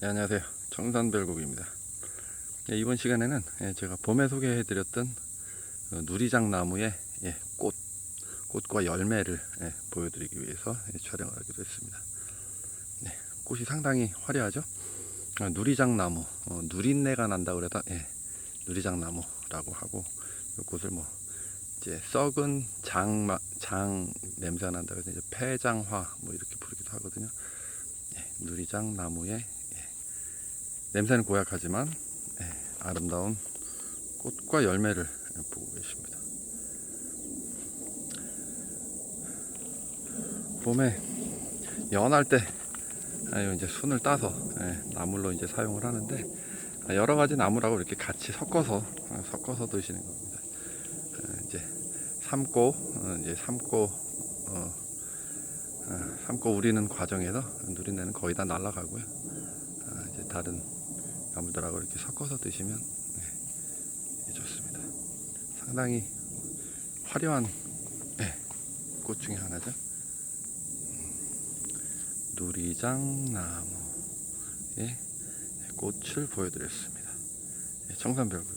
네, 안녕하세요. 청산별곡입니다. 예, 이번 시간에는 예, 제가 봄에 소개해드렸던 어, 누리장 나무의 예, 꽃, 꽃과 열매를 예, 보여드리기 위해서 예, 촬영을 하기로 했습니다. 네, 꽃이 상당히 화려하죠? 어, 누리장 나무, 어, 누린내가 난다 그래다 예, 누리장 나무라고 하고 이 꽃을 뭐 이제 썩은 장, 마- 장 냄새가 난다 그래서 이제 폐장화 뭐 이렇게 부르기도 하거든요. 예, 누리장 나무의 예, 냄새는 고약하지만 예, 아름다운 꽃과 열매를 예, 보고 계십니다. 봄에 연할 때 이제 순을 따서 예, 나물로 이제 사용을 하는데 아, 여러 가지 나물하고 이렇게 같이 섞어서 아, 섞어서 드시는 겁니다. 어, 이제 삶고 어, 이제 삶고 어, 어, 삶고 우리는 과정에서 누린내는 거의 다 날아가고요. 아, 이제 다른 나물들하고 이렇게 섞어서 드시면 네, 좋습니다. 상당히 화려한 네, 꽃 중에 하나죠. 음, 누리장 나무의 꽃을 보여드렸습니다. 네, 청산별구